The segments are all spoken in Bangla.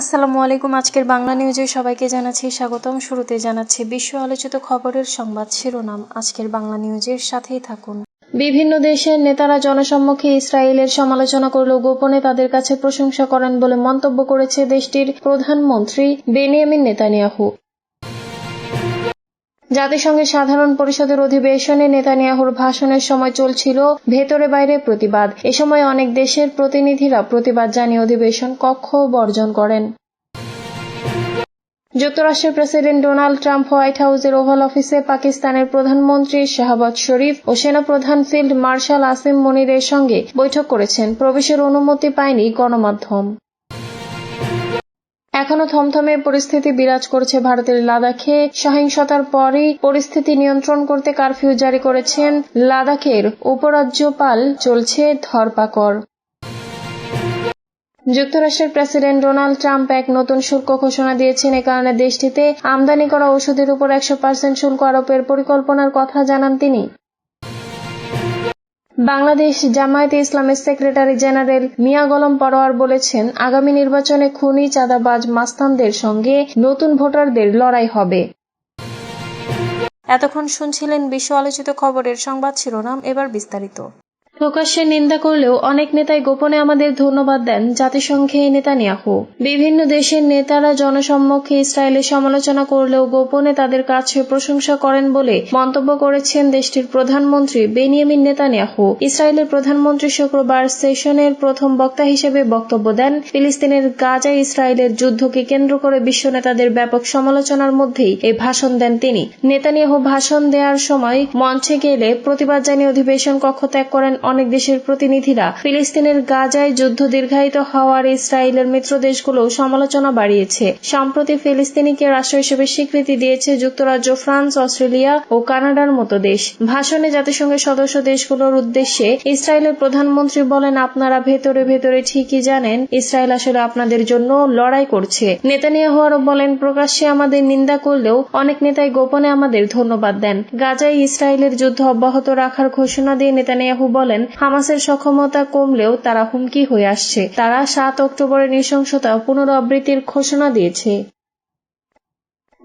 আসসালামু আলাইকুম, আজকের বাংলা নিউজে সবাইকে জানাচ্ছি স্বাগতম। শুরুতে জানাচ্ছি বিশ্ব আলোচিত খবরের সংবাদ শিরোনাম। আজকের বাংলা নিউজের সাথেই থাকুন। বিভিন্ন দেশের নেতারা জনসম্মুখে ইসরায়েলের সমালোচনা করলেও গোপনে তাদের কাছে প্রশংসা করেন বলে মন্তব্য করেছে দেশটির প্রধানমন্ত্রী বেনিয়ামিন নেতানিয়াহু। জাতিসংঘের সাধারণ পরিষদের অধিবেশনে নেতানিয়াহুর ভাষণের সময় চলছিল ভেতরে বাইরে প্রতিবাদ। এ সময় অনেক দেশের প্রতিনিধিরা প্রতিবাদ জানিয়ে অধিবেশন কক্ষ বর্জন করেন। যুক্তরাষ্ট্রের প্রেসিডেন্ট ডোনাল্ড ট্রাম্প হোয়াইট হাউসের ওভাল অফিসে পাকিস্তানের প্রধানমন্ত্রী শাহবাজ শরীফ ও সেনাপ্রধান ফিল্ড মার্শাল আসিম মনিরের সঙ্গে বৈঠক করেছেন। প্রবেশের অনুমতি পায়নি গণমাধ্যম। এখনও থমথমে পরিস্থিতি বিরাজ করছে ভারতের লাদাখে। সহিংসতার পরই পরিস্থিতি নিয়ন্ত্রণ করতে কারফিউ জারি করেছেন লাদাখের উপরাজ্যপাল, চলছে ধরপাকড়। যুক্তরাষ্ট্রের প্রেসিডেন্ট ডোনাল্ড ট্রাম্প এক নতুন শুল্ক ঘোষণা দিয়েছেন। এ কারণে দেশটিতে আমদানি করা ওষুধের উপর একশো পার্সেন্ট শুল্ক আরোপের পরিকল্পনার কথা জানান তিনি। বাংলাদেশ জামায়াতে ইসলামের সেক্রেটারি জেনারেল মিয়া গলম পরোয়ার বলেছেন, আগামী নির্বাচনে খুনি, চাঁদাবাজ, মাস্তানদের সঙ্গে নতুন ভোটারদের লড়াই হবে। এতক্ষণ শুনছিলেন বিশ্ব আলোচিত খবরের সংবাদ শিরোনাম, এবার বিস্তারিত। প্রকাশ্যে নিন্দা করলেও অনেক নেতাই গোপনে আমাদের ধন্যবাদ দেন জাতিসংঘে নেতানিয়াহু। বিভিন্ন দেশের নেতারা জনসম্মুখে ইসরায়েলের সমালোচনা করলেও গোপনে তাদের কাছে প্রশংসা করেন বলে মন্তব্য করেছেন দেশটির প্রধানমন্ত্রী বেনিয়ামিন নেতানিয়াহু। ইসরায়েলের প্রধানমন্ত্রী শুক্রবার সেশনের প্রথম বক্তা হিসেবে বক্তব্য দেন। ফিলিস্তিনের গাজায় ইসরায়েলের যুদ্ধকে কেন্দ্র করে বিশ্ব নেতাদের ব্যাপক সমালোচনার মধ্যেই এই ভাষণ দেন তিনি। নেতানিয়াহু ভাষণ দেওয়ার সময় মঞ্চে গেলে প্রতিবাদ জানিয়ে অধিবেশন কক্ষ ত্যাগ করেন অনেক দেশের প্রতিনিধিরা ফিলিস্তিনের গাজায় যুদ্ধ দীর্ঘায়িত হওয়ার ইসরায়েলের মিত্র দেশগুলো সমালোচনা বাড়িয়েছে। সম্প্রতি ফিলিস্তিনিকে রাষ্ট্র হিসেবে স্বীকৃতি দিয়েছে যুক্তরাজ্য, ফ্রান্স, অস্ট্রেলিয়া ও কানাডার মতো দেশ। ভাষণে জাতিসংঘের সদস্য দেশগুলোর উদ্দেশ্যে ইসরায়েলের প্রধানমন্ত্রী বলেন, আপনারা ভেতরে ভেতরে ঠিকই জানেন, ইসরায়েল আসলে আপনাদের জন্য লড়াই করছে। নেতানিয়াহু আরও বলেন, প্রকাশ্যে আমাদের নিন্দা করলেও অনেক নেতাই গোপনে আমাদের ধন্যবাদ দেন। গাজায় ইসরায়েলের যুদ্ধ অব্যাহত রাখার ঘোষণা দিয়ে নেতানিয়াহু বলেন হামাসের সক্ষমতা কমলেও তারা হুমকি হয়ে আসছে। তারা সাত অক্টোবরের নৃশংসতা পুনরাবৃত্তির ঘোষণা দিয়েছে।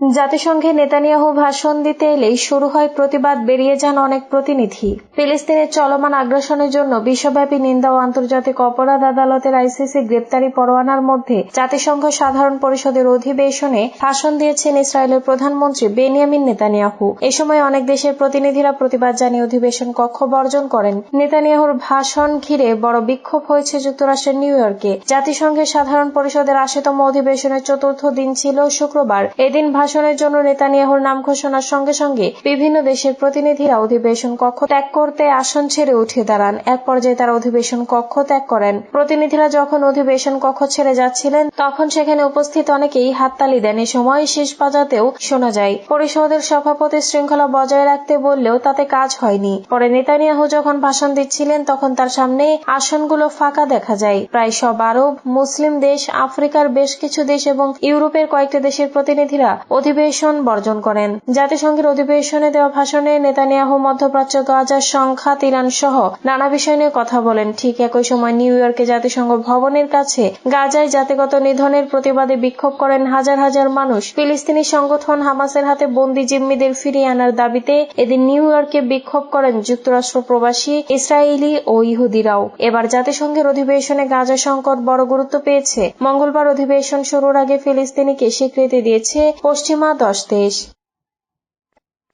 জাতিসংঘে নেতানিয়াহু ভাষণ দিতে এলেই শুরু হয় প্রতিবাদ, বেরিয়ে যান অনেক প্রতিনিধি। ফিলিস্তিনের চলমান আগ্রাসনের জন্য বিশ্বব্যাপী নিন্দা ও আন্তর্জাতিক অপরাধ আদালতের আইসিসি গ্রেপ্তারি পরোয়ানার মধ্যে জাতিসংঘ সাধারণ পরিষদের অধিবেশনে ভাষণ দিয়েছেন ইসরায়েলের প্রধানমন্ত্রী বেনিয়ামিন নেতানিয়াহু। এ সময় অনেক দেশের প্রতিনিধিরা প্রতিবাদ জানিয়ে অধিবেশন কক্ষ বর্জন করেন। নেতানিয়াহুর ভাষণ ঘিরে বড় বিক্ষোভ হয়েছে যুক্তরাষ্ট্রের নিউ ইয়র্কে। জাতিসংঘের সাধারণ পরিষদের আশিতম অধিবেশনের চতুর্থ দিন ছিল শুক্রবার। এদিন ভাষণের জন্য নেতানিয়াহুর নাম ঘোষণার সঙ্গে সঙ্গে বিভিন্ন দেশের প্রতিনিধিরা অধিবেশন কক্ষ ত্যাগ করতে আসন ছেড়ে উঠে দাঁড়ান। এক পর্যায়ে তারা অধিবেশন কক্ষ ত্যাগ করেন। প্রতিনিধিরা যখন অধিবেশন কক্ষ ছেড়ে যাচ্ছিলেন, তখন সেখানে উপস্থিত অনেকেই হাততালি দেন। এ সময় শেষ বাজাতেও শোনা যায়, পরিষদের সভাপতি শৃঙ্খলা বজায় রাখতে বললেও তাতে কাজ হয়নি। পরে নেতানিয়াহু যখন ভাষণ দিচ্ছিলেন, তখন তার সামনে আসনগুলো ফাঁকা দেখা যায়। প্রায় সব আরব, মুসলিম দেশ, আফ্রিকার বেশ কিছু দেশ এবং ইউরোপের কয়েকটি দেশের প্রতিনিধিরা অধিবেশন বর্জন করেন। জাতিসংঘের অধিবেশনে দেওয়া ভাষণে নেতানিয়াহু, মধ্যপ্রাচ্য গাজার সংখ্যা ইরান সহ নানা বিষয় নিয়ে কথা বলেন। ঠিক একই সময় নিউ ইয়র্কে জাতিসংঘ ভবনের কাছে গাজায় জাতিগত নিধনের প্রতিবাদে বিক্ষোভ করেন হাজার হাজার মানুষ। ফিলিস্তিনি সংগঠন হামাসের হাতে বন্দি জিম্মিদের ফিরিয়ে আনার দাবিতে এদিন নিউ ইয়র্কে বিক্ষোভ করেন যুক্তরাষ্ট্র প্রবাসী ইসরায়েলি ও ইহুদিরাও। এবার জাতিসংঘের অধিবেশনে গাজা সংকট বড় গুরুত্ব পেয়েছে। মঙ্গলবার অধিবেশন শুরুর আগে ফিলিস্তিনিকে স্বীকৃতি দিয়েছে পশ্চিমা দশ দেশ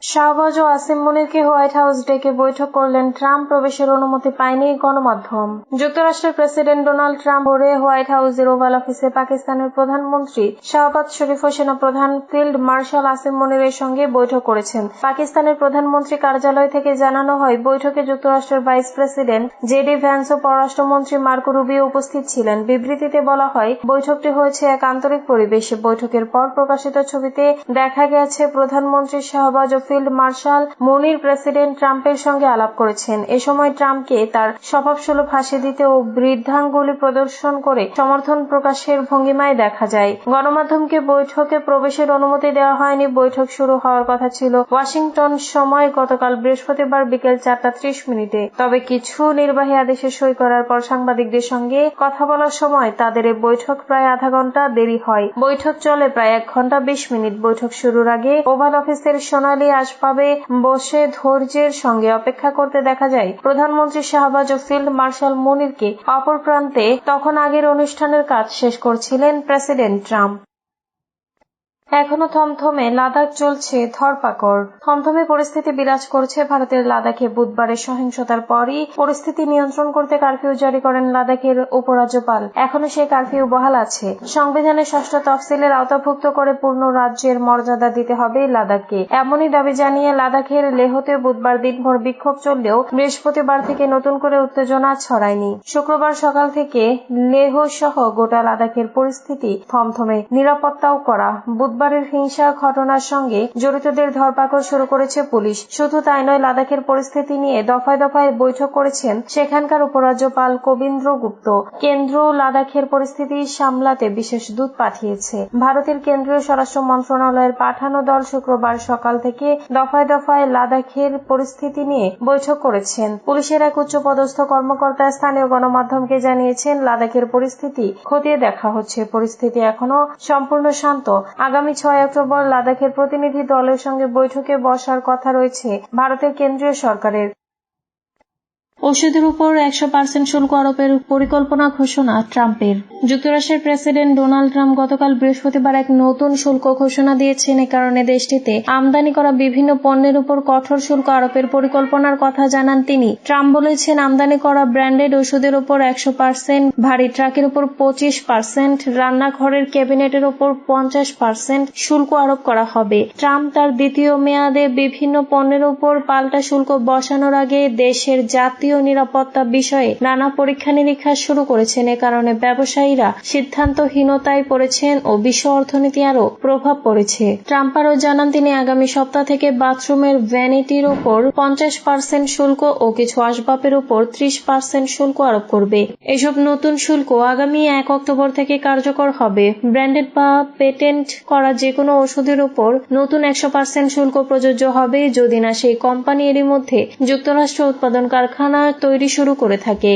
শাহবাজ ও আসিম মুনিরকে হোয়াইট হাউস ডেকে বৈঠক করলেন ট্রাম্প, প্রবেশের অনুমতি পায়নি গণমাধ্যম। যুক্তরাষ্ট্রের প্রেসিডেন্ট ডোনাল্ড ট্রাম্প ভোরে হোয়াইট হাউসের ওভাল অফিসে পাকিস্তানের প্রধানমন্ত্রী শাহবাজ শরীফ ও সেনাপ্রধান ফিল্ড মার্শাল আসিম মুনিরের সঙ্গে বৈঠক করেছেন। পাকিস্তানের প্রধানমন্ত্রী কার্যালয় থেকে জানানো হয়, বৈঠকে যুক্তরাষ্ট্রের ভাইস প্রেসিডেন্ট জেডি ভ্যান্স ও পররাষ্ট্রমন্ত্রী মার্কো রুবিও উপস্থিত ছিলেন। বিবৃতিতে বলা হয়, বৈঠকটি হয়েছে এক আন্তরিক পরিবেশে। বৈঠকের পর প্রকাশিত ছবিতে দেখা গেছে, প্রধানমন্ত্রী শাহবাজ ও ফিল্ড মার্শাল মনির প্রেসিডেন্ট ট্রাম্পের সঙ্গে আলাপ করেছেন। এ সময় ট্রাম্পকে তার স্বভাবসুলভ হাসি দিতে ও বৃদ্ধাঙ্গুলি প্রদর্শন করে সমর্থন প্রকাশের ভঙ্গিমায় দেখা যায়। গণমাধ্যমকে বৈঠকে প্রবেশের অনুমতি দেওয়া হয়নি। বৈঠক শুরু হওয়ার কথা ছিল ওয়াশিংটন সময় গতকাল বৃহস্পতিবার বিকেল চারটা ত্রিশ মিনিটে। তবে কিছু নির্বাহী আদেশে সই করার পর সাংবাদিকদের সঙ্গে কথা বলার সময় তাদের বৈঠক প্রায় আধা ঘণ্টা দেরি হয়। বৈঠক চলে প্রায় এক ঘণ্টা বিশ মিনিট। বৈঠক শুরুর আগে ওভাল অফিসের সোনালী আসবাবে বসে ধৈর্যের সঙ্গে অপেক্ষা করতে দেখা যায়। প্রধানমন্ত্রী শাহবাজ ও ফিল্ড মার্শাল মনিরকে অপর প্রান্তে তখন আগের অনুষ্ঠানের কাজ শেষ করছিলেন প্রেসিডেন্ট ট্রাম্প। এখনও থমথমে লাদাখ চলছে ধরপাকড়। থমথমে পরিস্থিতি বিরাজ করছে ভারতের লাদাখে বুধবারের সহিংসতার পরই। পরিস্থিতি নিয়ন্ত্রণ করতে কারফিউ জারি করেন লাদাখের উপরাজ্যপাল। এখনও সেই কারফিউ বহাল আছে। সংবিধানের ষষ্ঠ তফসিলের আওতাভুক্ত করে পূর্ণ রাজ্যের মর্যাদা দিতে হবে লাদাখকে। এমনই দাবি জানিয়ে লাদাখের লেহতে বুধবার দিনভর বিক্ষোভ চললেও বৃহস্পতিবার থেকে নতুন করে উত্তেজনা ছড়ায়নি। শুক্রবার সকাল থেকে লেহ সহ গোটা লাদাখের পরিস্থিতি থমথমে। নিরাপত্তাও করা বুধবারের হিংসা ঘটনার সঙ্গে জড়িতদের ধরপাকড় শুরু করেছে পুলিশ। শুধু তাই নয়, লাদাখের পরিস্থিতি নিয়ে দফায় দফায় বৈঠক করেছেন সেখানকার উপরাজ্যপাল কবীন্দ্র গুপ্ত। কেন্দ্র লাদাখের পরিস্থিতি সামলাতে বিশেষ দূত পাঠিয়েছে। ভারতের কেন্দ্রীয় স্বরাষ্ট্র মন্ত্রণালয়ের পাঠানো দল শুক্রবার সকাল থেকে দফায় দফায় লাদাখের পরিস্থিতি নিয়ে বৈঠক করেছেন। পুলিশের এক উচ্চপদস্থ কর্মকর্তা স্থানীয় গণমাধ্যমকে জানিয়েছেন, লাদাখের পরিস্থিতি খতিয়ে দেখা হচ্ছে। পরিস্থিতি এখনও সম্পূর্ণ শান্ত। আগামী ছয় অক্টোবর লাদাখের প্রতিনিধি দলের সঙ্গে বৈঠকে বসার কথা রয়েছে ভারতের কেন্দ্রীয় সরকারের। ওষুধের উপর একশো পার্সেন্ট শুল্ক আরোপের পরিকল্পনা ঘোষণা ট্রাম্পের। যুক্তরাষ্ট্রের প্রেসিডেন্ট ডোনাল্ড ট্রাম্প গতকাল বৃহস্পতিবার এক নতুন শুল্ক ঘোষণা দিয়েছেন। এ কারণে দেশটিতে আমদানি করা বিভিন্ন পণ্যের উপর কঠোর শুল্ক আরোপের পরিকল্পনার কথা জানান তিনি। ট্রাম্প বলেছেন, আমদানি করা ব্র্যান্ডেড ওষুধের উপর একশো পার্সেন্ট ভারী ট্রাকের উপর পঁচিশ পার্সেন্ট রান্নাঘরের ক্যাবিনেটের উপর পঞ্চাশ পার্সেন্ট শুল্ক আরোপ করা হবে। ট্রাম্প তার দ্বিতীয় মেয়াদে বিভিন্ন পণ্যের উপর পাল্টা শুল্ক বসানোর আগে দেশের জাতীয় জাতীয় নিরাপত্তা বিষয়ে নানা পরীক্ষা নিরীক্ষা শুরু করেছেন। এ কারণে ব্যবসায়ীরা সিদ্ধান্তহীনতায় পড়েছেন ও বিশ্ব অর্থনীতি আরও প্রভাব পড়েছে। ট্রাম্প আরও জানান, তিনি আগামী সপ্তাহ থেকে বাথরুমের ভ্যানিটির ওপর পঞ্চাশ পার্সেন্ট শুল্ক ও কিছু আসবাবের উপর ত্রিশ পার্সেন্ট শুল্ক আরোপ করবে। এসব নতুন শুল্ক আগামী এক অক্টোবর থেকে কার্যকর হবে। ব্র্যান্ডেড বা পেটেন্ট করা যে কোনো ওষুধের উপর নতুন একশো পার্সেন্ট শুল্ক প্রযোজ্য হবে যদি না সেই কোম্পানি এরই মধ্যে যুক্তরাষ্ট্র উৎপাদন কারখানা তৈরি শুরু করে থাকে।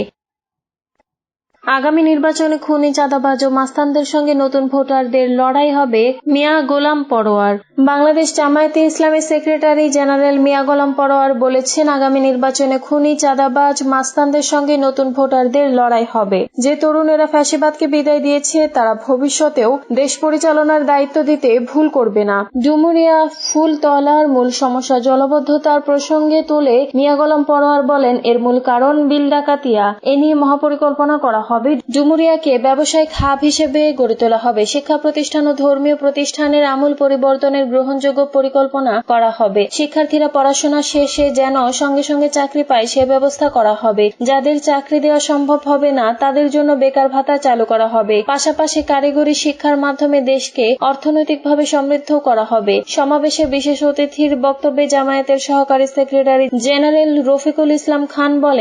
আগামী নির্বাচনে খুনি, চাঁদাবাজ ও মাস্তানদের সঙ্গে নতুন ভোটারদের লড়াই হবে মিয়া গোলাম পরোয়ার। বাংলাদেশ জামায়াতে ইসলামের সেক্রেটারি জেনারেল মিয়া গোলাম পরোয়ার বলেছেন, আগামী নির্বাচনে খুনি, চাঁদাবাজ, মাস্তানদের সঙ্গে নতুন ভোটারদের লড়াই হবে। যে তরুণেরা ফ্যাসিবাদকে বিদায় দিয়েছে, তারা ভবিষ্যতেও দেশ পরিচালনার দায়িত্ব দিতে ভুল করবে না। ডুমুরিয়া ফুলতলার মূল সমস্যা জলবদ্ধতার প্রসঙ্গে তুলে মিয়া গোলাম পরোয়ার বলেন, এর মূল কারণ বিল ডাকাতিয়া। এ নিয়ে মহাপরিকল্পনা করা হবে। ডুমুরিয়াকে ব্যবসায়িক হাব হিসেবে গড়ে তোলা হবে। শিক্ষা প্রতিষ্ঠান ও ধর্মীয় প্রতিষ্ঠানের আমূল পরিবর্তনের গ্রহণযোগ্য পরিকল্পনা করা হবে। শিক্ষার্থীরা পড়াশোনা শেষে যেন সঙ্গে সঙ্গে চাকরি পায়, সে ব্যবস্থা করা হবে। যাদের চাকরি দেওয়া সম্ভব হবে না, তাদের জন্য বেকার ভাতা চালু করা হবে। পাশাপাশি কারিগরি শিক্ষার মাধ্যমে দেশকে অর্থনৈতিকভাবে সমৃদ্ধ করা হবে। সমাবেশে বিশেষ অতিথির বক্তব্যে জামায়াতের সহকারী সেক্রেটারি জেনারেল রফিকুল ইসলাম খান বলেন